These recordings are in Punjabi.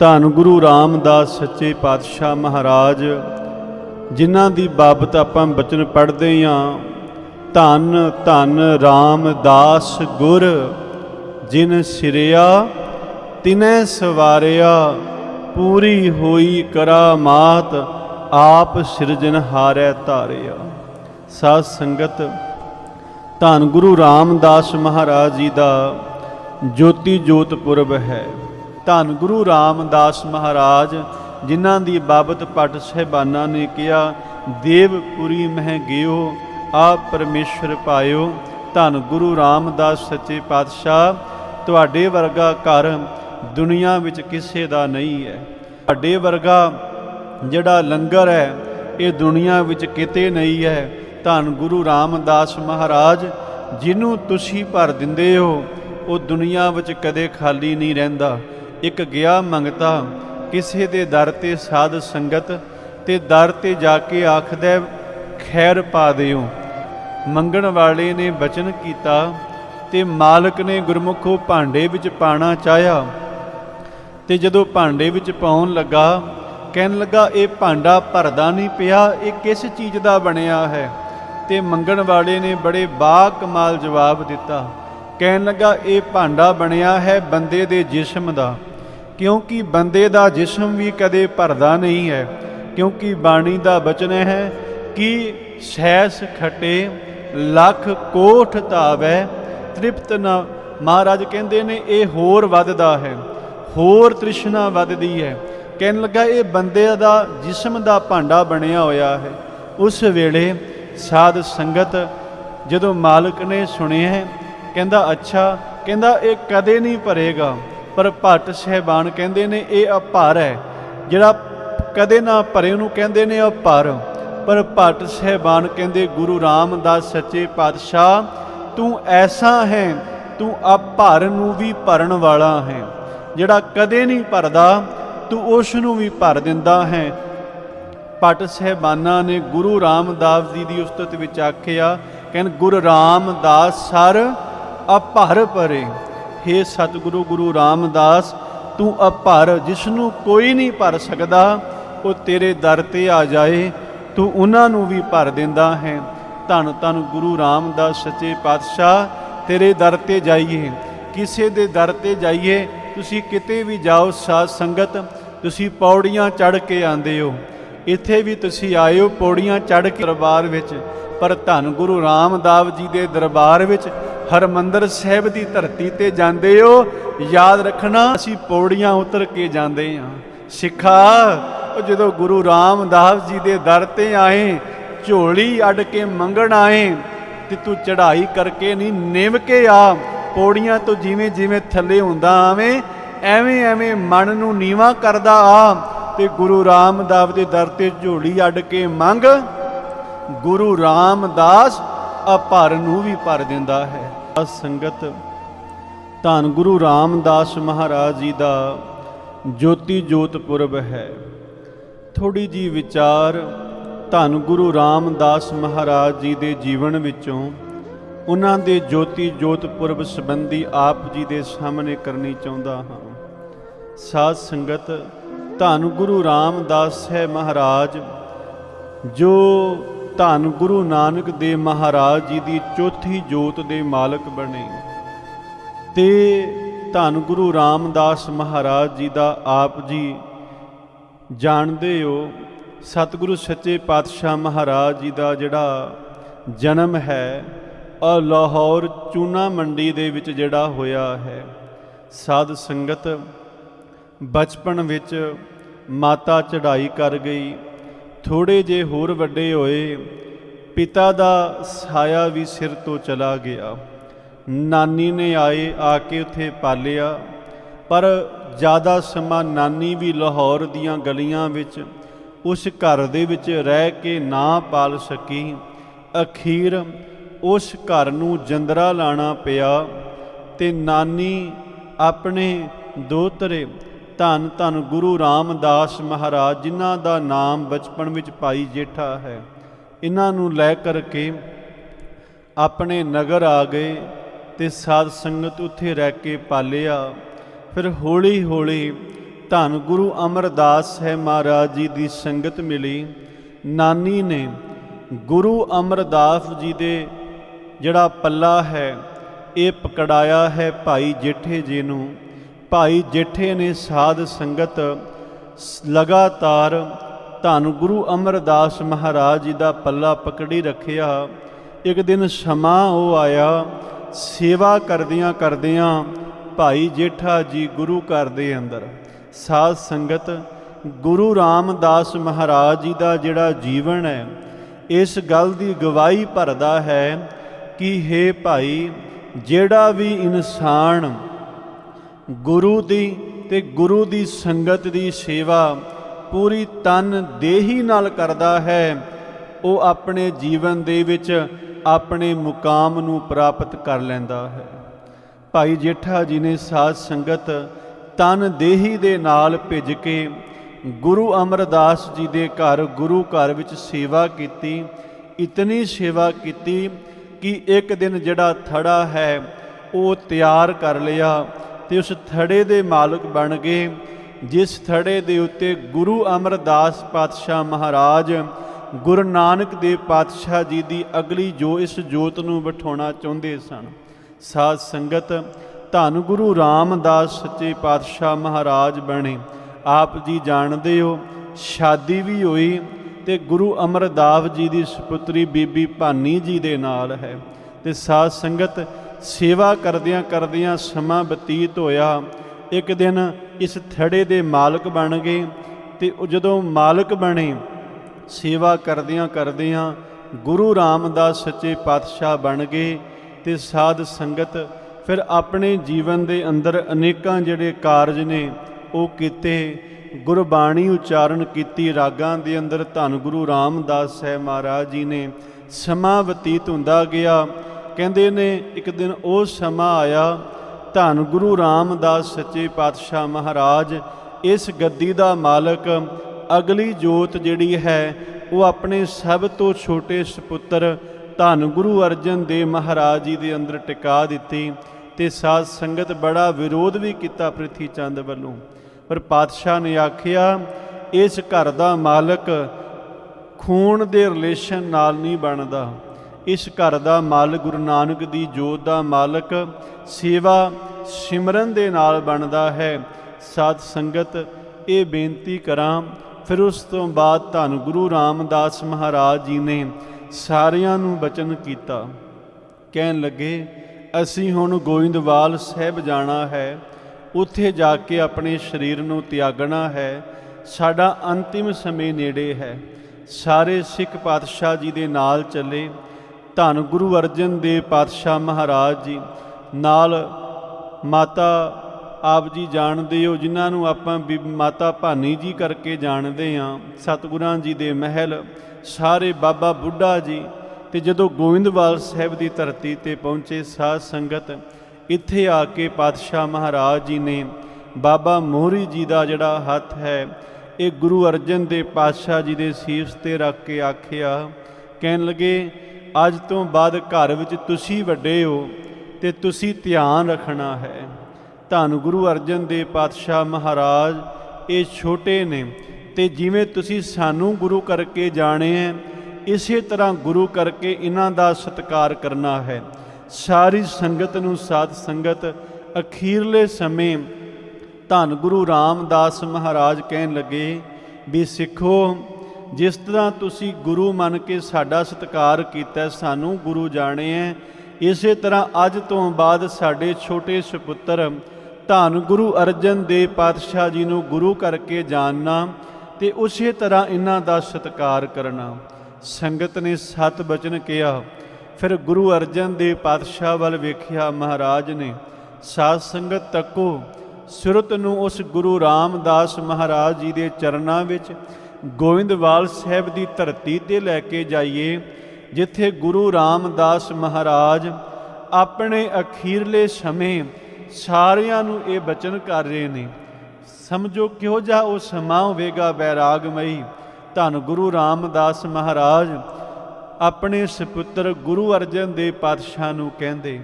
ਧੰਨ ਗੁਰੂ ਰਾਮਦਾਸ ਸੱਚੇ ਪਾਤਸ਼ਾਹ ਮਹਾਰਾਜ, ਜਿਨ੍ਹਾਂ ਦੀ ਬਾਬਤ ਆਪਾਂ ਬਚਨ ਪੜ੍ਹਦੇ ਹਾਂ ਧੰਨ ਧੰਨ ਰਾਮਦਾਸ ਗੁਰ, ਜਿਨ ਸਿਰਿਆ, ਤਿਨੈ ਸਵਾਰਿਆ, ਪੂਰੀ ਹੋਈ ਕਰਾਮਾਤ ਆਪ ਸਿਰਜਨ ਹਾਰੈ ਧਾਰਿਆ। ਸਾਧ ਸੰਗਤ, ਧੰਨ ਗੁਰੂ ਰਾਮਦਾਸ ਮਹਾਰਾਜ ਜੀ ਦਾ ਜੋਤੀ ਜੋਤ ਪੁਰਬ ਹੈ। ਧੰਨ ਗੁਰੂ ਰਾਮਦਾਸ ਮਹਾਰਾਜ, ਜਿਨ੍ਹਾਂ ਦੀ ਬਾਬਤ ਪਟ ਸਹਿਬਾਨਾਂ ਨੇ ਕਿਹਾ ਦੇਵਪੁਰੀ ਮਹਿ ਗਿਓ, ਆਪ ਪਰਮੇਸ਼ਰ ਪਾਇਓ। ਧੰਨ ਗੁਰੂ ਰਾਮਦਾਸ ਸੱਚੇ ਪਾਤਸ਼ਾਹ, ਤੁਹਾਡੇ ਵਰਗਾ ਘਰ ਦੁਨੀਆ ਵਿੱਚ ਕਿਸੇ ਦਾ ਨਹੀਂ ਹੈ। ਤੁਹਾਡੇ ਵਰਗਾ ਜਿਹੜਾ ਲੰਗਰ ਹੈ, ਇਹ ਦੁਨੀਆ ਵਿੱਚ ਕਿਤੇ ਨਹੀਂ ਹੈ। ਧੰਨ ਗੁਰੂ ਰਾਮਦਾਸ ਮਹਾਰਾਜ, ਜਿਹਨੂੰ ਤੁਸੀਂ ਭਰ ਦਿੰਦੇ ਹੋ, ਉਹ ਦੁਨੀਆ ਵਿੱਚ ਕਦੇ ਖਾਲੀ ਨਹੀਂ ਰਹਿੰਦਾ। ਇੱਕ ਗਿਆ ਮੰਗਤਾ, ਕਿਸੇ ਦੇ ਦਰ ਤੇ ਸਾਧ ਸੰਗਤ ਤੇ ਦਰ ਤੇ ਜਾ ਕੇ ਆਖਦਾ ਖੈਰ ਪਾ ਦਿਓ। ਮੰਗਣ ਵਾਲੇ ਨੇ ਬਚਨ ਕੀਤਾ ਤੇ ਮਾਲਕ ਨੇ ਗੁਰਮੁਖੋ ਭਾਂਡੇ ਵਿੱਚ ਪਾਣਾ ਚਾਹਿਆ। ਤੇ ਜਦੋਂ ਭਾਂਡੇ ਵਿੱਚ ਪਾਉਣ ਲੱਗਾ, ਕਹਿਣ ਲੱਗਾ, ਇਹ ਭਾਂਡਾ ਭਰਦਾ ਨਹੀਂ ਪਿਆ, ਇਹ ਕਿਸ ਚੀਜ਼ ਦਾ ਬਣਿਆ ਹੈ? ਤੇ ਮੰਗਣ ਵਾਲੇ ਨੇ ਬੜੇ ਬਾ ਕਮਾਲ ਜਵਾਬ ਦਿੱਤਾ ਕਹਿਣ ਲੱਗਾ ਇਹ ਭਾਂਡਾ ਬਣਿਆ ਹੈ ਬੰਦੇ ਦੇ ਜਿਸਮ ਦਾ ਕਿਉਂਕਿ ਬੰਦੇ ਦਾ ਜਿਸਮ ਵੀ ਕਦੇ ਭਰਦਾ ਨਹੀਂ ਹੈ ਕਿਉਂਕਿ ਬਾਣੀ ਦਾ ਬਚਨ ਹੈ ਕਿ ਸੈਸ ਖਟੇ ਲੱਖ ਕੋਠ ਧਾਵੈ ਤ੍ਰਿਪਤ ਨਾ ਮਹਾਰਾਜ ਕਹਿੰਦੇ ਨੇ ਇਹ ਹੋਰ ਵੱਧਦਾ ਹੈ ਹੋਰ ਤ੍ਰਿਸ਼ਨਾ ਵੱਧਦੀ ਹੈ। ਕਹਿਣ ਲੱਗਾ ਇਹ ਬੰਦੇ ਦਾ ਜਿਸਮ ਦਾ ਭਾਂਡਾ ਬਣਿਆ ਹੋਇਆ ਹੈ। ਉਸ ਵੇਲੇ ਸਾਧ ਸੰਗਤ ਜਦੋਂ ਮਾਲਕ ਨੇ ਸੁਣਿਆ ਹੈ, ਕਹਿੰਦਾ, ਅੱਛਾ। ਕਹਿੰਦਾ, ਇਹ ਕਦੇ ਨਹੀਂ ਭਰੇਗਾ। ਪਰ ਭੱਟ ਸਹਿਬਾਨ ਕਹਿੰਦੇ ਨੇ, ਇਹ ਅਭਾਰ ਹੈ। ਜਿਹੜਾ ਕਦੇ ਨਾ ਭਰੇ ਉਹਨੂੰ ਕਹਿੰਦੇ ਨੇ ਅਭਾਰ ਪਰ ਭੱਟ ਸਹਿਬਾਨ ਕਹਿੰਦੇ, ਗੁਰੂ ਰਾਮਦਾਸ ਸੱਚੇ ਪਾਤਸ਼ਾਹ, ਤੂੰ ਐਸਾ ਹੈ, ਤੂੰ ਅਭਾਰ ਨੂੰ ਵੀ ਭਰਨ ਵਾਲਾ ਹੈ। ਜਿਹੜਾ ਕਦੇ ਨਹੀਂ ਭਰਦਾ, ਤੂੰ ਉਸ ਨੂੰ ਵੀ ਭਰ ਦਿੰਦਾ ਹੈ। ਪਟ ਸਹਿਬਾਨਾਂ ਨੇ ਗੁਰੂ ਰਾਮਦਾਸ ਜੀ ਦੀ ਉਸਤਤ ਵਿੱਚ ਆਖਿਆ ਕਹਿੰਨ ਗੁਰੂ ਰਾਮਦਾਸ ਸਰ ਅਭਰ ਪਰੇ। हे ਸਤਿਗੁਰੂ ਗੁਰੂ ਰਾਮਦਾਸ, ਤੂੰ ਅਭਰ ਜਿਸ ਨੂੰ ਕੋਈ ਨਹੀਂ ਭਰ ਸਕਦਾ, ਉਹ ਤੇਰੇ ਦਰ ਤੇ ਆ ਜਾਏ, ਤੂੰ ਉਹਨਾਂ ਨੂੰ ਵੀ ਭਰ ਦਿੰਦਾ ਹੈ। ਧੰਨ ਧੰਨ ਗੁਰੂ ਰਾਮਦਾਸ ਸੱਚੇ ਪਾਤਸ਼ਾਹ, ਤੇਰੇ ਦਰ ਤੇ ਜਾਈਏ। ਕਿਸੇ ਦੇ ਦਰ ਤੇ ਜਾਈਏ, ਤੁਸੀਂ ਕਿਤੇ ਵੀ ਜਾਓ ਸਾਧ ਸੰਗਤ, ਤੁਸੀਂ ਪੌੜੀਆਂ ਚੜ੍ਹ ਕੇ ਆਂਦੇ ਹੋ। ਇੱਥੇ ਵੀ ਤੁਸੀਂ ਆਏ ਹੋ ਪੌੜੀਆਂ ਚੜ੍ਹ ਕੇ ਦਰਬਾਰ ਵਿੱਚ। ਪਰ ਧੰਨ ਗੁਰੂ ਰਾਮਦਾਸ ਜੀ ਦੇ ਦਰਬਾਰ ਵਿੱਚ ਹਰਮੰਦਰ ਸਾਹਿਬ ਦੀ ਧਰਤੀ ਤੇ ਜਾਂਦੇ ਹੋ। ਯਾਦ ਰੱਖਣਾ, ਅਸੀਂ ਪੌੜੀਆਂ ਉਤਰ ਕੇ ਜਾਂਦੇ ਹਾਂ। ਸਿੱਖਾ, ਉਹ ਜਦੋਂ ਗੁਰੂ ਰਾਮਦਾਸ ਜੀ ਦੇ ਦਰ ਤੇ ਆਏ, ਝੋਲੀ ਅੱਡ ਕੇ ਮੰਗਣ ਆਏ, ਤੇ ਤੂੰ ਚੜ੍ਹਾਈ ਕਰਕੇ ਨਹੀਂ ਨਿਵ ਕੇ ਆ। ਪੌੜੀਆਂ ਤੋਂ ਜਿਵੇਂ ਜਿਵੇਂ ਥੱਲੇ ਹੁੰਦਾ ਆਵੇਂ, ਐਵੇਂ ਐਵੇਂ ਮਨ ਨੂੰ ਨੀਵਾ ਕਰਦਾ ਆ। ਤੇ ਗੁਰੂ ਰਾਮਦਾਸ ਦੇ ਦਰ ਤੇ ਝੋਲੀ ਅੱਡ ਕੇ ਮੰਗ। ਗੁਰੂ ਰਾਮਦਾਸ ਆ ਭਰ ਨੂੰ ਵੀ ਭਰ ਦਿੰਦਾ ਹੈ। ਆ ਸੰਗਤ, ਧੰਨ ਗੁਰੂ ਰਾਮਦਾਸ ਮਹਾਰਾਜ ਜੀ ਦਾ ਜੋਤੀ ਜੋਤ ਪੁਰਬ ਹੈ। ਥੋੜੀ ਜੀ ਵਿਚਾਰ ਧੰਨ ਗੁਰੂ ਰਾਮਦਾਸ ਮਹਾਰਾਜ ਜੀ ਦੇ ਜੀਵਨ ਵਿੱਚੋਂ ਉਹਨਾਂ ਦੇ ਜੋਤੀ ਜੋਤ ਪੁਰਬ ਸੰਬੰਧੀ ਆਪ ਜੀ ਦੇ ਸਾਹਮਣੇ ਕਰਨੀ ਚਾਹੁੰਦਾ ਹਾਂ। ਸਾਧ ਸੰਗਤ, ਧੰਨ ਗੁਰੂ ਰਾਮਦਾਸ ਹੈ ਮਹਾਰਾਜ, ਜੋ ਧੰਨ ਗੁਰੂ ਨਾਨਕ ਦੇਵ ਮਹਾਰਾਜ ਜੀ ਦੀ ਚੌਥੀ ਜੋਤ ਦੇ ਮਾਲਕ ਬਣੇ। ਤੇ ਧੰਨ ਗੁਰੂ ਰਾਮਦਾਸ ਮਹਾਰਾਜ ਜੀ ਦਾ ਆਪ ਜੀ ਜਾਣਦੇ ਹੋ, ਸਤਿਗੁਰੂ ਸੱਚੇ ਪਾਤਸ਼ਾਹ ਮਹਾਰਾਜ ਜੀ ਦਾ ਜਿਹੜਾ ਜਨਮ ਹੈ ਉਹ ਲਾਹੌਰ ਚੂਨਾ ਮੰਡੀ ਦੇ ਵਿੱਚ ਜਿਹੜਾ ਹੋਇਆ ਹੈ। ਸਾਧ ਸੰਗਤ ਬਚਪਨ ਵਿੱਚ ਮਾਤਾ ਚੜ੍ਹਾਈ ਕਰ ਗਈ ਥੋੜੇ ਜੇ ਹੋਰ ਵੱਡੇ ਹੋਏ, ਪਿਤਾ ਦਾ ਸਾਇਆ ਵੀ ਸਿਰ ਤੋਂ ਚਲਾ ਗਿਆ। ਨਾਨੀ ਨੇ ਆਏ, ਆ ਕੇ ਉੱਥੇ ਪਾਲਿਆ। ਪਰ ਜ਼ਿਆਦਾ ਸਮਾਂ ਨਾਨੀ ਵੀ ਲਾਹੌਰ ਦੀਆਂ ਗਲੀਆਂ ਵਿੱਚ, ਉਸ ਘਰ ਦੇ ਵਿੱਚ ਰਹਿ ਕੇ ਨਾ ਪਾਲ ਸਕੀ। ਅਖੀਰ ਉਸ ਘਰ ਨੂੰ ਜੰਦਰਾ ਲਾਣਾ ਪਿਆ ਤੇ ਨਾਨੀ ਆਪਣੇ ਦੋਤਰੇ ਧੰਨ ਧੰਨ ਗੁਰੂ ਰਾਮਦਾਸ ਮਹਾਰਾਜ, ਜਿਨ੍ਹਾਂ ਦਾ ਨਾਮ ਬਚਪਨ ਵਿੱਚ ਭਾਈ ਜੇਠਾ ਹੈ। ਇਹਨਾਂ ਨੂੰ ਲੈ ਕਰਕੇ ਆਪਣੇ ਨਗਰ ਆ ਗਏ ਤੇ ਸਾਧ ਸੰਗਤ ਉੱਥੇ ਰਹਿ ਕੇ ਪਾਲਿਆ। ਫਿਰ ਹੌਲੀ ਹੌਲੀ ਧੰਨ ਗੁਰੂ ਅਮਰਦਾਸ ਹੈ ਮਹਾਰਾਜ ਜੀ ਦੀ ਸੰਗਤ ਮਿਲੀ। ਨਾਨੀ ਨੇ ਗੁਰੂ ਅਮਰਦਾਸ ਜੀ ਦੇ ਜਿਹੜਾ ਪੱਲਾ ਹੈ, ਇਹ ਪਕੜਾਇਆ ਹੈ ਭਾਈ ਜੇਠੇ ਜੀ ਨੂੰ। ਭਾਈ ਜੇਠੇ ਨੇ ਸਾਧ ਸੰਗਤ ਸ- ਲਗਾਤਾਰ ਧੰਨ ਗੁਰੂ ਅਮਰਦਾਸ ਮਹਾਰਾਜ ਜੀ ਦਾ ਪੱਲਾ ਪਕੜੀ ਰੱਖਿਆ। ਇੱਕ ਦਿਨ ਸਮਾਂ ਉਹ ਆਇਆ, ਸੇਵਾ ਕਰਦਿਆਂ ਕਰਦਿਆਂ ਭਾਈ ਜੇਠਾ ਜੀ ਗੁਰੂ ਘਰ ਦੇ ਅੰਦਰ। ਸਾਧ ਸੰਗਤ ਗੁਰੂ ਰਾਮਦਾਸ ਮਹਾਰਾਜ ਜੀ ਦਾ ਜਿਹੜਾ ਜੀਵਨ ਹੈ, ਇਸ ਗੱਲ ਦੀ ਗਵਾਹੀ ਭਰਦਾ ਹੈ ਕਿ हे ਭਾਈ, ਜਿਹੜਾ ਵੀ ਇਨਸਾਨ ਗੁਰੂ ਦੀ ਤੇ ਗੁਰੂ ਦੀ ਸੰਗਤ ਦੀ ਸੇਵਾ ਪੂਰੀ ਤਨ ਦੇਹੀ ਨਾਲ ਕਰਦਾ ਹੈ, ਉਹ ਆਪਣੇ ਜੀਵਨ ਦੇ ਵਿੱਚ ਆਪਣੇ ਮੁਕਾਮ ਨੂੰ ਪ੍ਰਾਪਤ ਕਰ ਲੈਂਦਾ ਹੈ। ਭਾਈ ਜੇਠਾ ਜੀ ਨੇ ਸਾਧ ਸੰਗਤ ਤਨ ਦੇਹੀ ਦੇ ਨਾਲ ਭਿੱਜ ਕੇ ਗੁਰੂ ਅਮਰਦਾਸ ਜੀ ਦੇ ਘਰ, ਗੁਰੂ ਘਰ ਵਿੱਚ ਸੇਵਾ ਕੀਤੀ। ਇਤਨੀ ਸੇਵਾ ਕੀਤੀ ਕਿ ਇੱਕ ਦਿਨ ਜਿਹੜਾ ਥੜਾ ਹੈ, ਉਹ ਤਿਆਰ ਕਰ ਲਿਆ। ਤੇ ਉਸ ਥੜੇ ਦੇ ਮਾਲਕ ਬਣ ਗਏ, ਜਿਸ ਥੜੇ ਦੇ ਉੱਤੇ ਗੁਰੂ ਅਮਰਦਾਸ ਪਾਤਸ਼ਾਹ ਮਹਾਰਾਜ, ਗੁਰੂ ਨਾਨਕ ਦੇਵ ਪਾਤਸ਼ਾਹ ਜੀ ਦੀ ਅਗਲੀ ਜੋ ਇਸ ਜੋਤ ਨੂੰ ਬਿਠਾਉਣਾ ਚਾਹੁੰਦੇ ਸਨ। ਸਾਧ ਸੰਗਤ, ਧੰਨ ਗੁਰੂ ਰਾਮਦਾਸ ਸੱਚੇ ਪਾਤਸ਼ਾਹ ਮਹਾਰਾਜ ਬਣੇ। ਆਪ ਜੀ ਜਾਣਦੇ ਹੋ, ਸ਼ਾਦੀ ਵੀ ਹੋਈ ਤੇ ਗੁਰੂ ਅਮਰਦਾਸ ਜੀ ਦੀ ਸੁਪੁੱਤਰੀ ਬੀਬੀ ਭਾਨੀ ਜੀ ਦੇ ਨਾਲ ਹੈ। ਤੇ ਸਾਧ ਸੰਗਤ ਸੇਵਾ ਕਰਦਿਆਂ ਕਰਦਿਆਂ ਸਮਾਂ ਬਤੀਤ ਹੋਇਆ। ਇੱਕ ਦਿਨ ਇਸ ਥੜੇ ਦੇ ਮਾਲਕ ਬਣ ਗਏ ਤੇ ਜਦੋਂ ਮਾਲਕ ਬਣੇ, ਸੇਵਾ ਕਰਦਿਆਂ ਕਰਦਿਆਂ ਗੁਰੂ ਰਾਮਦਾਸ ਸੱਚੇ ਪਾਤਸ਼ਾਹ ਬਣ ਗਏ ਤੇ ਸਾਧ ਸੰਗਤ ਫਿਰ ਆਪਣੇ ਜੀਵਨ ਦੇ ਅੰਦਰ ਅਨੇਕਾਂ ਜਿਹੜੇ ਕਾਰਜ ਨੇ ਉਹ ਕੀਤੇ। ਗੁਰਬਾਣੀ ਉਚਾਰਨ ਕੀਤੀ, ਰਾਗਾਂ ਦੇ ਅੰਦਰ ਧੰਨ ਗੁਰੂ ਰਾਮਦਾਸ ਸਾਹਿਬ ਮਹਾਰਾਜ ਜੀ ਨੇ ਸਮਾਂ ਬਤੀਤ ਹੁੰਦਾ ਗਿਆ। ਕਹਿੰਦੇ ਨੇ, ਇੱਕ ਦਿਨ ਉਹ ਸਮਾਂ ਆਇਆ, ਧੰਨ ਗੁਰੂ ਰਾਮਦਾਸ ਸੱਚੇ ਪਾਤਸ਼ਾਹ ਮਹਾਰਾਜ, ਇਸ ਗੱਦੀ ਦਾ ਮਾਲਕ, ਅਗਲੀ ਜੋਤ ਜਿਹੜੀ ਹੈ, ਉਹ ਆਪਣੇ ਸਭ ਤੋਂ ਛੋਟੇ ਸੁਪੁੱਤਰ ਧੰਨ ਗੁਰੂ ਅਰਜਨ ਦੇਵ ਮਹਾਰਾਜ ਜੀ ਦੇ ਅੰਦਰ ਟਿਕਾ ਦਿੱਤੀ ਤੇ ਸਾਧ ਸੰਗਤ ਬੜਾ ਵਿਰੋਧ ਵੀ ਕੀਤਾ ਪ੍ਰਿਥੀ ਚੰਦ ਵੱਲੋਂ। ਪਰ ਪਾਤਸ਼ਾਹ ਨੇ ਆਖਿਆ, ਇਸ ਘਰ ਦਾ ਮਾਲਕ ਖੂਨ ਦੇ ਰਿਲੇਸ਼ਨ ਨਾਲ ਨਹੀਂ ਬਣਦਾ। ਇਸ ਘਰ ਦਾ ਮਾਲਕ ਗੁਰੂ ਨਾਨਕ ਦੀ ਜੋਤ ਦਾ ਮਾਲਕ ਸੇਵਾ ਸਿਮਰਨ ਦੇ ਨਾਲ ਬਣਦਾ ਹੈ। ਸਾਧ ਸੰਗਤ, ਇਹ ਬੇਨਤੀ ਕਰਾਂ, ਫਿਰ ਉਸ ਤੋਂ ਬਾਅਦ ਧੰਨ ਗੁਰੂ ਰਾਮਦਾਸ ਮਹਾਰਾਜ ਜੀ ਨੇ ਸਾਰਿਆਂ ਨੂੰ ਬਚਨ ਕੀਤਾ। ਕਹਿਣ ਲੱਗੇ, ਅਸੀਂ ਹੁਣ ਗੋਇੰਦਵਾਲ ਸਾਹਿਬ ਜਾਣਾ ਹੈ। ਉੱਥੇ ਜਾ ਕੇ ਆਪਣੇ ਸਰੀਰ ਨੂੰ ਤਿਆਗਣਾ ਹੈ। ਸਾਡਾ ਅੰਤਿਮ ਸਮੇਂ ਨੇੜੇ ਹੈ। ਸਾਰੇ ਸਿੱਖ ਪਾਤਸ਼ਾਹ ਜੀ ਦੇ ਨਾਲ ਚੱਲੇ। ਧੰਨ ਗੁਰੂ ਅਰਜਨ ਦੇਵ ਪਾਤਸ਼ਾਹ ਮਹਾਰਾਜ ਜੀ। ਨਾਲ ਮਾਤਾ ਆਪ ਜੀ ਜਾਣਦੇ ਹੋ, ਜਿਨ੍ਹਾਂ ਨੂੰ ਆਪਾਂ ਬੀ- ਮਾਤਾ ਭਾਨੀ ਜੀ ਕਰਕੇ ਜਾਣਦੇ ਹਾਂ, ਸਤਿਗੁਰਾਂ ਜੀ ਦੇ ਮਹਿਲ, ਸਾਰੇ ਬਾਬਾ ਬੁੱਢਾ ਜੀ। ਤੇ ਜਦੋਂ ਗੋਇੰਦਵਾਲ ਸਾਹਿਬ ਦੀ ਧਰਤੀ ਤੇ ਪਹੁੰਚੇ ਸਾਧ ਸੰਗਤ, ਇੱਥੇ ਆ ਕੇ ਪਾਤਸ਼ਾਹ ਮਹਾਰਾਜ ਜੀ ਨੇ ਬਾਬਾ ਮੋਹਰੀ ਜੀ ਦਾ ਜਿਹੜਾ ਹੱਥ ਹੈ, ਇਹ ਗੁਰੂ ਅਰਜਨ ਦੇ ਪਾਤਸ਼ਾਹ ਜੀ ਦੇ ਸੀਸ ਤੇ ਰੱਖ ਕੇ ਆਖਿਆ। ਕਹਿਣ ਲੱਗੇ ਅੱਜ ਤੋਂ ਬਾਅਦ ਘਰ ਵਿੱਚ ਤੁਸੀਂ ਵੱਡੇ ਹੋ ਤੇ ਤੁਸੀਂ ਧਿਆਨ ਰੱਖਣਾ ਹੈ। ਧੰਨ ਗੁਰੂ ਅਰਜਨ ਦੇਵ ਪਾਤਸ਼ਾਹ ਮਹਾਰਾਜ, ਇਹ ਛੋਟੇ ਨੇ ਤੇ ਜਿਵੇਂ ਤੁਸੀਂ ਸਾਨੂੰ ਗੁਰੂ ਕਰਕੇ ਜਾਣੇ ਹੈ, ਇਸੇ ਤਰ੍ਹਾਂ ਗੁਰੂ ਕਰਕੇ ਇਹਨਾਂ ਦਾ ਸਤਿਕਾਰ ਕਰਨਾ ਹੈ। ਸਾਰੀ ਸੰਗਤ ਨੂੰ ਸਾਧ ਸੰਗਤ, ਅਖੀਰਲੇ ਸਮੇਂ ਧੰਨ ਗੁਰੂ ਰਾਮਦਾਸ ਮਹਾਰਾਜ ਕਹਿਣ ਲੱਗੇ ਵੀ ਸਿੱਖੋ ਜਿਸ ਤਰ੍ਹਾਂ ਤੁਸੀਂ ਗੁਰੂ ਮੰਨ ਕੇ ਸਾਡਾ ਸਤਿਕਾਰ ਕੀਤਾ, ਸਾਨੂੰ ਗੁਰੂ ਜਾਣਿਆ ਇਸੇ ਤਰ੍ਹਾਂ ਅੱਜ ਤੋਂ ਬਾਅਦ ਸਾਡੇ ਛੋਟੇ ਸੁਪੁੱਤਰ ਧੰਨ ਗੁਰੂ ਅਰਜਨ ਦੇਵ ਪਾਤਸ਼ਾਹ ਜੀ ਨੂੰ ਗੁਰੂ ਕਰਕੇ ਜਾਣਨਾ ਤੇ ਉਸੇ ਤਰ੍ਹਾਂ ਇਹਨਾਂ ਦਾ ਸਤਿਕਾਰ ਕਰਨਾ। ਸੰਗਤ ਨੇ ਸਤ ਬਚਨ ਕਿਹਾ। ਫਿਰ ਗੁਰੂ ਅਰਜਨ ਦੇਵ ਪਾਤਸ਼ਾਹ ਵੱਲ ਵੇਖਿਆ ਮਹਾਰਾਜ ਨੇ, ਸਾਧ ਸੰਗਤ ਤੱਕੋ, ਸੁਰਤ ਨੂੰ ਉਸ ਗੁਰੂ ਰਾਮਦਾਸ ਮਹਾਰਾਜ ਜੀ ਦੇ ਚਰਨਾਂ ਵਿੱਚ ਗੋਇੰਦਵਾਲ ਸਾਹਿਬ ਦੀ ਧਰਤੀ ਤੇ ਲੈ ਕੇ ਜਾਈਏ, ਜਿੱਥੇ ਗੁਰੂ ਰਾਮਦਾਸ ਮਹਾਰਾਜ ਆਪਣੇ ਅਖੀਰਲੇ ਸਮੇਂ ਸਾਰਿਆਂ ਨੂੰ ਇਹ ਬਚਨ ਕਰ ਰਹੇ ਨੇ। ਸਮਝੋ ਕਿਹੋ ਜਿਹਾ ਉਹ ਸਮਾਂ ਹੋਵੇਗਾ ਬੈਰਾਗਮਈ ਧੰਨ ਗੁਰੂ ਰਾਮਦਾਸ ਮਹਾਰਾਜ, ਆਪਣੇ ਸੁਪੁੱਤਰ ਗੁਰੂ ਅਰਜਨ ਦੇ ਪਾਤਸ਼ਾਹ ਨੂੰ ਕਹਿੰਦੇ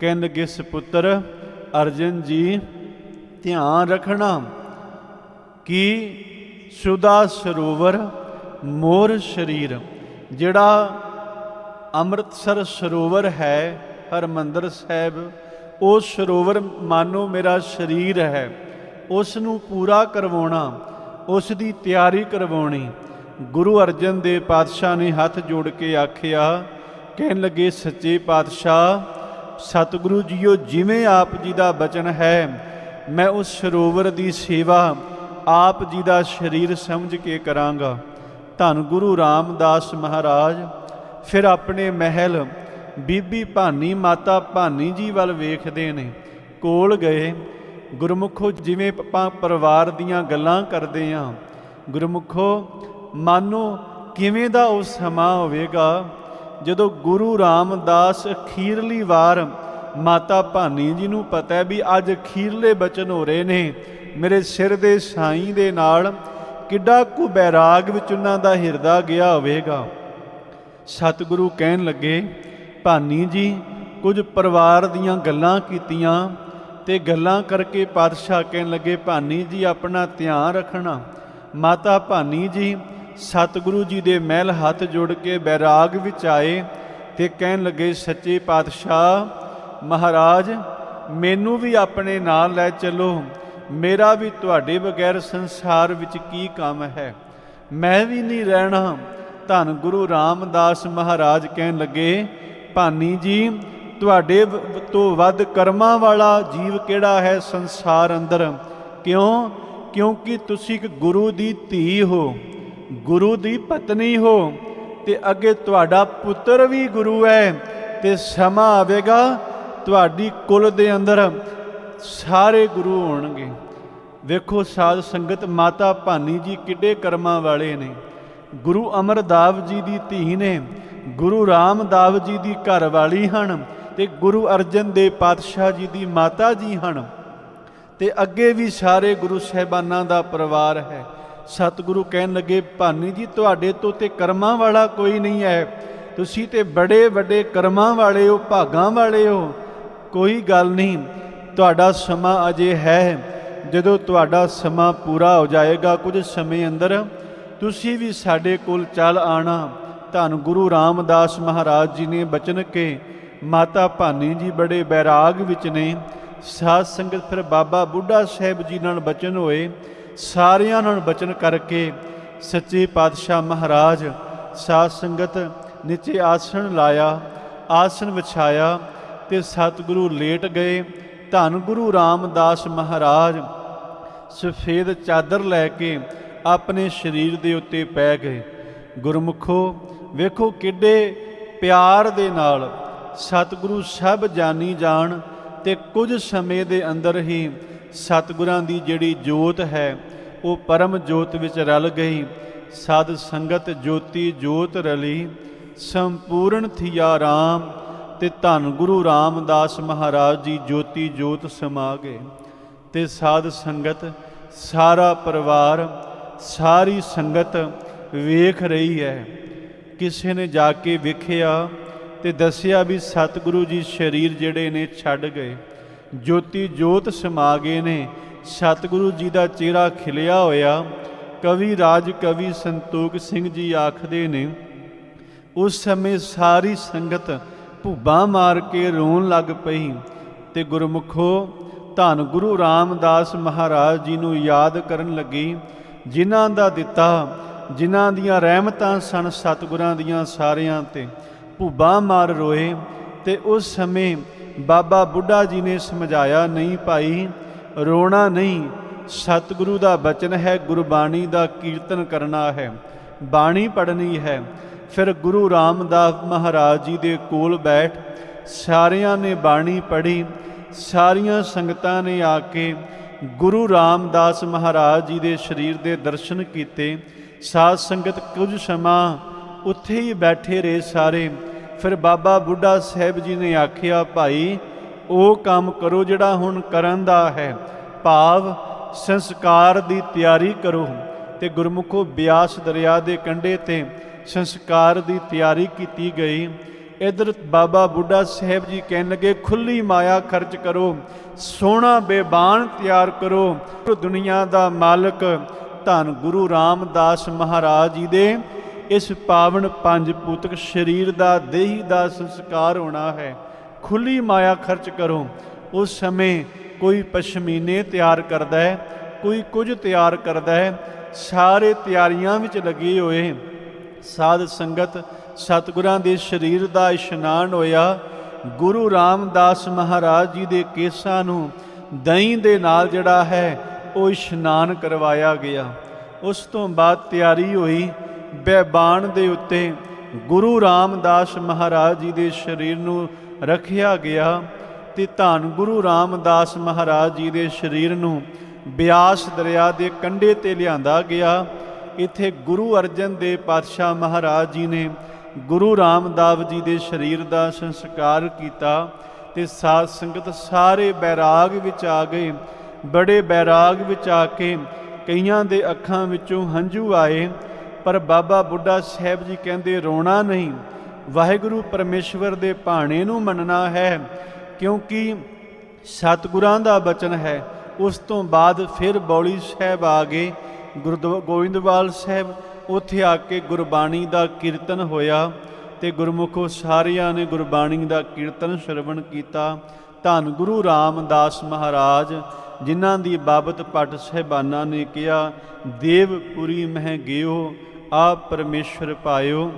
ਕਹਿਣ ਲੱਗੇ ਸੁਪੁੱਤਰ ਅਰਜਨ ਜੀ, ਧਿਆਨ ਰੱਖਣਾ ਕਿ ਸੁਦਾ ਸਰੋਵਰ, ਮੋਰ ਸ਼ਰੀਰ, ਜਿਹੜਾ ਅੰਮ੍ਰਿਤਸਰ ਸਰੋਵਰ ਹੈ, ਹਰਮੰਦਰ ਸਾਹਿਬ, ਉਹ ਸਰੋਵਰ ਮਾਨੋ ਮੇਰਾ ਸਰੀਰ ਹੈ। ਉਸ ਨੂੰ ਪੂਰਾ ਕਰਵਾਉਣਾ ਉਸ ਦੀ ਤਿਆਰੀ ਕਰਵਾਉਣੀ, ਗੁਰੂ ਅਰਜਨ ਦੇਵ ਪਾਤਸ਼ਾਹ ਨੇ ਹੱਥ ਜੋੜ ਕੇ ਆਖਿਆ, ਕਹਿਣ ਲੱਗੇ, ਸੱਚੇ ਪਾਤਸ਼ਾਹ, ਸਤਿਗੁਰੂ ਜੀਓ, ਜਿਵੇਂ ਆਪ ਜੀ ਦਾ ਬਚਨ ਹੈ, ਮੈਂ ਉਸ ਸਰੋਵਰ ਦੀ ਸੇਵਾ ਆਪ ਜੀ ਦਾ ਸਰੀਰ ਸਮਝ ਕੇ ਕਰਾਂਗਾ। ਧੰਨ ਗੁਰੂ ਰਾਮਦਾਸ ਮਹਾਰਾਜ, ਫਿਰ ਆਪਣੇ ਮਹਿਲ ਬੀਬੀ ਭਾਨੀ ਮਾਤਾ ਭਾਨੀ ਜੀ ਵੱਲ ਵੇਖਦੇ ਨੇ। ਕੋਲ ਗਏ, ਗੁਰਮੁਖੋ ਜਿਵੇਂ ਆਪਾਂ ਪਰਿਵਾਰ ਦੀਆਂ ਗੱਲਾਂ ਕਰਦੇ ਆਂ, ਗੁਰਮੁਖੋ, ਮਾਨੋ ਕਿਵੇਂ ਦਾ ਉਹ ਸਮਾਂ ਹੋਵੇਗਾ, ਜਦੋਂ ਗੁਰੂ ਰਾਮਦਾਸ ਅਖੀਰਲੀ ਵਾਰ ਮਾਤਾ ਭਾਨੀ ਜੀ ਨੂੰ ਪਤਾ ਹੈ ਵੀ ਅੱਜ ਅਖੀਰਲੇ ਬਚਨ ਹੋ ਰਹੇ ਨੇ ਮੇਰੇ ਸਿਰ ਦੇ ਸਾਈਂ ਦੇ ਨਾਲ ਕਿੱਡਾ ਕੁ ਬੈਰਾਗ ਵਿੱਚ ਉਹਨਾਂ ਦਾ ਹਿਰਦਾ ਗਿਆ ਹੋਵੇਗਾ। ਸਤਿਗੁਰੂ ਕਹਿਣ ਲੱਗੇ, ਭਾਨੀ ਜੀ, ਕੁਝ ਪਰਿਵਾਰ ਦੀਆਂ ਗੱਲਾਂ ਕੀਤੀਆਂ ਤੇ ਗੱਲਾਂ ਕਰਕੇ ਪਾਤਸ਼ਾਹ ਕਹਿਣ ਲੱਗੇ, ਭਾਨੀ ਜੀ, ਆਪਣਾ ਧਿਆਨ ਰੱਖਣਾ। ਮਾਤਾ ਭਾਨੀ ਜੀ, ਸਤਿਗੁਰੂ ਜੀ ਦੇ ਮਹਿਲ ਹੱਥ ਜੋੜ ਕੇ ਬੈਰਾਗ ਵਿੱਚ ਆਏ ਤੇ ਕਹਿਣ ਲੱਗੇ, ਸੱਚੇ ਪਾਤਸ਼ਾਹ, ਮਹਾਰਾਜ, ਮੈਨੂੰ ਵੀ ਆਪਣੇ ਨਾਲ ਲੈ ਚੱਲੋ। ਮੇਰਾ ਵੀ ਤੁਹਾਡੇ ਬਗੈਰ ਸੰਸਾਰ ਵਿੱਚ ਕੀ ਕੰਮ ਹੈ? ਮੈਂ ਵੀ ਨਹੀਂ ਰਹਿਣਾ। ਧੰਨ ਗੁਰੂ ਰਾਮਦਾਸ ਮਹਾਰਾਜ ਕਹਿਣ ਲੱਗੇ, ਭਾਨੀ ਜੀ, ਤੁਹਾਡੇ ਤੋਂ ਵੱਧ ਕਰਮਾਂ ਵਾਲਾ ਜੀਵ ਕਿਹੜਾ ਹੈ ਸੰਸਾਰ ਅੰਦਰ? ਕਿਉਂ? ਕਿਉਂਕਿ ਤੁਸੀਂ ਇੱਕ ਗੁਰੂ ਦੀ ਧੀ ਹੋ, ਗੁਰੂ ਦੀ ਪਤਨੀ ਹੋ, ਤੇ ਅੱਗੇ ਤੁਹਾਡਾ ਪੁੱਤਰ ਵੀ ਗੁਰੂ ਹੈ, ਤੇ ਸਮਾਂ ਆਵੇਗਾ ਤੁਹਾਡੀ ਕੁਲ ਦੇ ਅੰਦਰ। ਸਾਰੇ ਗੁਰੂ ਹੋਣਗੇ। ਵੇਖੋ ਸਾਧ ਸੰਗਤ ਮਾਤਾ ਭਾਨੀ ਜੀ ਕਿੱਡੇ ਕਰਮਾਂ ਵਾਲੇ ਨੇ। ਗੁਰੂ ਅਮਰਦਾਸ ਜੀ ਦੀ ਧੀ ਨੇ, ਗੁਰੂ ਰਾਮਦਾਵ ਜੀ ਦੀ ਘਰ ਵਾਲੀ ਹਨ ਤੇ ਗੁਰੂ ਅਰਜਨ ਦੇਵ ਪਾਤਸ਼ਾਹ ਜੀ ਦੀ ਮਾਤਾ ਜੀ ਹਨ। ਤੇ ਅੱਗੇ ਵੀ ਸਾਰੇ ਗੁਰੂ ਸਹਿਬਾਨਾਂ ਦਾ ਪਰਿਵਾਰ ਹੈ। ਸਤਿਗੁਰੂ ਕਹਿਣ ਲੱਗੇ, ਭਾਨੀ ਜੀ, ਤੁਹਾਡੇ ਤੋਂ ਤੇ ਕਰਮਾਂ ਵਾਲਾ ਕੋਈ ਨਹੀਂ ਹੈ। ਤੁਸੀਂ ਤੇ ਬੜੇ ਵੱਡੇ ਕਰਮਾਂ ਵਾਲੇ ਹੋ, ਭਾਗਾਂ ਵਾਲੇ ਹੋ। ਕੋਈ ਗੱਲ ਨਹੀਂ। ਤੁਹਾਡਾ ਸਮਾਂ ਅਜੇ ਹੈ। ਜਦੋਂ ਤੁਹਾਡਾ ਸਮਾਂ ਪੂਰਾ ਹੋ ਜਾਏਗਾ ਕੁਝ ਸਮੇਂ ਅੰਦਰ, ਤੁਸੀਂ ਵੀ ਸਾਡੇ ਕੋਲ ਚੱਲ ਆਣਾ ਧੰਨ ਗੁਰੂ ਰਾਮਦਾਸ ਮਹਾਰਾਜ ਜੀ ਨੇ ਬਚਨ ਕੇ, ਮਾਤਾ ਭਾਨੀ ਜੀ ਬੜੇ ਬੈਰਾਗ ਵਿੱਚ ਨੇ। ਸਾਧ ਸੰਗਤ ਫਿਰ ਬਾਬਾ ਬੁੱਢਾ ਸਾਹਿਬ ਜੀ ਨਾਲ ਬਚਨ ਹੋਏ। ਸਾਰਿਆਂ ਨਾਲ ਬਚਨ ਕਰਕੇ ਸੱਚੇ ਪਾਤਸ਼ਾਹ ਮਹਾਰਾਜ ਸਾਧ ਸੰਗਤ ਨੀਚੇ ਆਸਣ ਲਾਇਆ, ਆਸਣ ਵਿਛਾਇਆ ਤੇ ਸਤਿਗੁਰੂ ਲੇਟ ਗਏ। ਧੰਨ ਗੁਰੂ ਰਾਮਦਾਸ ਮਹਾਰਾਜ, ਸਫੇਦ ਚਾਦਰ ਲੈ ਕੇ ਆਪਣੇ ਸਰੀਰ ਦੇ ਉੱਤੇ ਪੈ ਗਏ। ਗੁਰਮੁਖੋ, ਵੇਖੋ ਕਿੱਡੇ ਪਿਆਰ ਦੇ ਨਾਲ ਸਤਿਗੁਰੂ ਸਭ ਜਾਣੀ ਜਾਣ ਤੇ ਕੁਝ ਸਮੇਂ ਦੇ ਅੰਦਰ ਹੀ ਸਤਿਗੁਰਾਂ ਦੀ ਜਿਹੜੀ ਜੋਤ ਹੈ, ਉਹ ਪਰਮ ਜੋਤ ਵਿੱਚ ਰਲ ਗਈ। ਸਾਧ ਸੰਗਤ ਜੋਤੀ ਜੋਤ ਰਲੀ, ਸੰਪੂਰਨ ਥਿਆ ਰਾਮ ਤੇ ਧੰਨ ਗੁਰੂ ਰਾਮਦਾਸ ਮਹਾਰਾਜ ਜੀ ਜੋਤੀ ਜੋਤ ਸਮਾ ਗਏ ਤੇ ਸਾਧ ਸੰਗਤ, ਸਾਰਾ ਪਰਿਵਾਰ, ਸਾਰੀ ਸੰਗਤ ਵੇਖ ਰਹੀ ਹੈ। ਕਿਸੇ ਨੇ ਜਾ ਕੇ ਵੇਖਿਆ ਤੇ ਦੱਸਿਆ ਵੀ ਸਤਿਗੁਰੂ ਜੀ ਸਰੀਰ ਜਿਹੜੇ ਨੇ ਛੱਡ ਗਏ। ਜੋਤੀ ਜੋਤ ਸਮਾ ਗਏ ਨੇ, ਸਤਿਗੁਰੂ ਜੀ ਦਾ ਚਿਹਰਾ ਖਿਲਿਆ ਹੋਇਆ। ਕਵੀ ਰਾਜ ਕਵੀ ਸੰਤੋਖ ਸਿੰਘ ਜੀ ਆਖਦੇ ਨੇ, ਉਸ ਸਮੇਂ ਸਾਰੀ ਸੰਗਤ ਭੁੱਬਾਂ ਮਾਰ ਕੇ ਰੋਣ ਲੱਗ ਪਈ ਤੇ ਗੁਰਮੁਖੋ, ਧੰਨ ਗੁਰੂ ਰਾਮਦਾਸ ਮਹਾਰਾਜ ਜੀ ਨੂੰ ਯਾਦ ਕਰਨ ਲੱਗੀ, ਜਿਨ੍ਹਾਂ ਦਾ ਦਿੱਤਾ, ਜਿਨ੍ਹਾਂ ਦੀਆਂ ਰਹਿਮਤਾਂ ਸਨ ਸਤਿਗੁਰਾਂ ਦੀਆਂ ਸਾਰਿਆਂ ਤੇ। ਭੁੱਬਾਂ ਮਾਰ ਰੋਏ ਤੇ ਉਸ ਸਮੇਂ ਬਾਬਾ ਬੁੱਢਾ ਜੀ ਨੇ ਸਮਝਾਇਆ ਨਹੀਂ ਭਾਈ, ਰੋਣਾ ਨਹੀਂ, ਸਤਿਗੁਰੂ ਦਾ ਬਚਨ ਹੈ, ਗੁਰਬਾਣੀ ਦਾ ਕੀਰਤਨ ਕਰਨਾ ਹੈ, ਬਾਣੀ ਪੜ੍ਹਨੀ ਹੈ। ਫਿਰ ਗੁਰੂ ਰਾਮਦਾਸ ਮਹਾਰਾਜ ਜੀ ਦੇ ਕੋਲ ਬੈਠ ਸਾਰਿਆਂ ਨੇ ਬਾਣੀ ਪੜ੍ਹੀ, ਸਾਰੀਆਂ ਸੰਗਤਾਂ ਨੇ ਆ ਕੇ ਗੁਰੂ ਰਾਮਦਾਸ ਮਹਾਰਾਜ ਜੀ ਦੇ ਸਰੀਰ ਦੇ ਦਰਸ਼ਨ ਕੀਤੇ। ਸਾਧ ਸੰਗਤ ਕੁਝ ਸਮਾਂ ਉੱਥੇ ਹੀ ਬੈਠੇ ਰਹੇ ਸਾਰੇ। ਫਿਰ ਬਾਬਾ ਬੁੱਢਾ ਸਾਹਿਬ ਜੀ ਨੇ ਆਖਿਆ, ਭਾਈ, ਉਹ ਕੰਮ ਕਰੋ ਜਿਹੜਾ ਹੁਣ ਕਰਨ ਦਾ ਹੈ। ਭਾਵ ਸੰਸਕਾਰ ਦੀ ਤਿਆਰੀ ਕਰੋ। ਤੇ ਗੁਰਮੁਖੋ ਬਿਆਸ ਦਰਿਆ ਦੇ ਕੰਢੇ ਤੇ ਸੰਸਕਾਰ ਦੀ ਤਿਆਰੀ ਕੀਤੀ ਗਈ। ਇਧਰ ਬਾਬਾ ਬੁੱਢਾ ਸਾਹਿਬ ਜੀ ਕਹਿਣ ਲੱਗੇ, ਖੁੱਲੀ ਮਾਇਆ ਖਰਚ ਕਰੋ ਸੋਨਾ ਬੇਬਾਨ ਤਿਆਰ ਕਰੋ। ਦੁਨੀਆ ਦਾ ਮਾਲਕ ਧੰਨ ਗੁਰੂ ਰਾਮਦਾਸ ਮਹਾਰਾਜ ਜੀ ਦੇ। ਇਸ ਪਾਵਨ ਪੰਜ ਪੂਤਕ ਸਰੀਰ ਦਾ, ਦੇਹੀ ਦਾ ਸੰਸਕਾਰ ਹੋਣਾ ਹੈ। ਖੁੱਲੀ ਮਾਇਆ ਖਰਚ ਕਰੋ। ਉਸ ਸਮੇਂ ਕੋਈ ਪਸ਼ਮੀਨੇ ਤਿਆਰ ਕਰਦਾ ਹੈ, ਕੋਈ ਕੁਝ ਤਿਆਰ ਕਰਦਾ ਹੈ। ਸਾਰੇ ਤਿਆਰੀਆਂ ਵਿੱਚ ਲੱਗੇ ਹੋਏ। ਸਾਧ ਸੰਗਤ, ਸਤਿਗੁਰਾਂ ਦੇ ਸਰੀਰ ਦਾ ਇਸ਼ਨਾਨ ਹੋਇਆ। ਗੁਰੂ ਰਾਮਦਾਸ ਮਹਾਰਾਜ ਜੀ ਦੇ ਕੇਸਾਂ ਨੂੰ ਦਹੀਂ ਦੇ ਨਾਲ ਜਿਹੜਾ ਹੈ, ਉਹ ਇਸ਼ਨਾਨ ਕਰਵਾਇਆ ਗਿਆ। ਉਸ ਤੋਂ ਬਾਅਦ ਤਿਆਰੀ ਹੋਈ। ਬੈਬਾਨ ਦੇ ਉੱਤੇ ਗੁਰੂ ਰਾਮਦਾਸ ਮਹਾਰਾਜ ਜੀ ਦੇ ਸਰੀਰ ਨੂੰ ਰੱਖਿਆ ਗਿਆ ਤੇ ਧੰਨ ਗੁਰੂ ਰਾਮਦਾਸ ਮਹਾਰਾਜ ਜੀ ਦੇ ਸਰੀਰ ਨੂੰ ਬਿਆਸ ਦਰਿਆ ਦੇ ਕੰਢੇ ਤੇ ਲਿਆਂਦਾ ਗਿਆ। ਇੱਥੇ ਗੁਰੂ ਅਰਜਨ ਦੇਵ ਪਾਤਸ਼ਾਹ ਮਹਾਰਾਜ ਜੀ ਨੇ ਗੁਰੂ ਰਾਮਦਾਸ ਜੀ ਦੇ ਸਰੀਰ ਦਾ ਸੰਸਕਾਰ ਕੀਤਾ ਤੇ ਸਾਧ ਸੰਗਤ ਸਾਰੇ ਬੈਰਾਗ ਵਿੱਚ ਆ ਗਏ। ਬੜੇ ਬੈਰਾਗ ਵਿੱਚ ਆ ਕੇ ਕਈਆਂ ਦੇ ਅੱਖਾਂ ਵਿੱਚੋਂ ਹੰਝੂ ਆਏ, ਪਰ ਬਾਬਾ ਬੁੱਢਾ ਸਾਹਿਬ ਜੀ ਕਹਿੰਦੇ, ਰੋਣਾ ਨਹੀਂ। ਵਾਹਿਗੁਰੂ ਪਰਮੇਸ਼ਵਰ ਦੇ ਭਾਣੇ ਨੂੰ ਮੰਨਣਾ ਹੈ, ਕਿਉਂਕਿ ਸਤਿਗੁਰਾਂ ਦਾ ਬਚਨ ਹੈ। ਉਸ ਤੋਂ ਬਾਅਦ ਫਿਰ ਬੌਲੀ ਸਾਹਿਬ ਆ ਗਏ। ਗੁਰਦੁਆ ਗੋਇੰਦਵਾਲ ਸਾਹਿਬ, ਉੱਥੇ ਆ ਕੇ ਗੁਰਬਾਣੀ ਦਾ ਕੀਰਤਨ ਹੋਇਆ ਤੇ ਗੁਰਮੁਖੋ ਸਾਰਿਆਂ ਨੇ ਗੁਰਬਾਣੀ ਦਾ ਕੀਰਤਨ ਸ਼ਰਵਣ ਕੀਤਾ। ਧੰਨ ਗੁਰੂ ਰਾਮਦਾਸ ਮਹਾਰਾਜ, ਜਿਨ੍ਹਾਂ ਦੀ ਬਾਬਤ ਪਟ ਸਹਿਬਾਨਾਂ ਨੇ ਕਿਹਾ ਦੇਵਪੁਰੀ ਮਹਿ ਗਿਓ ਆ ਪਰਮੇਸ਼ਰ ਪਾਇਓ।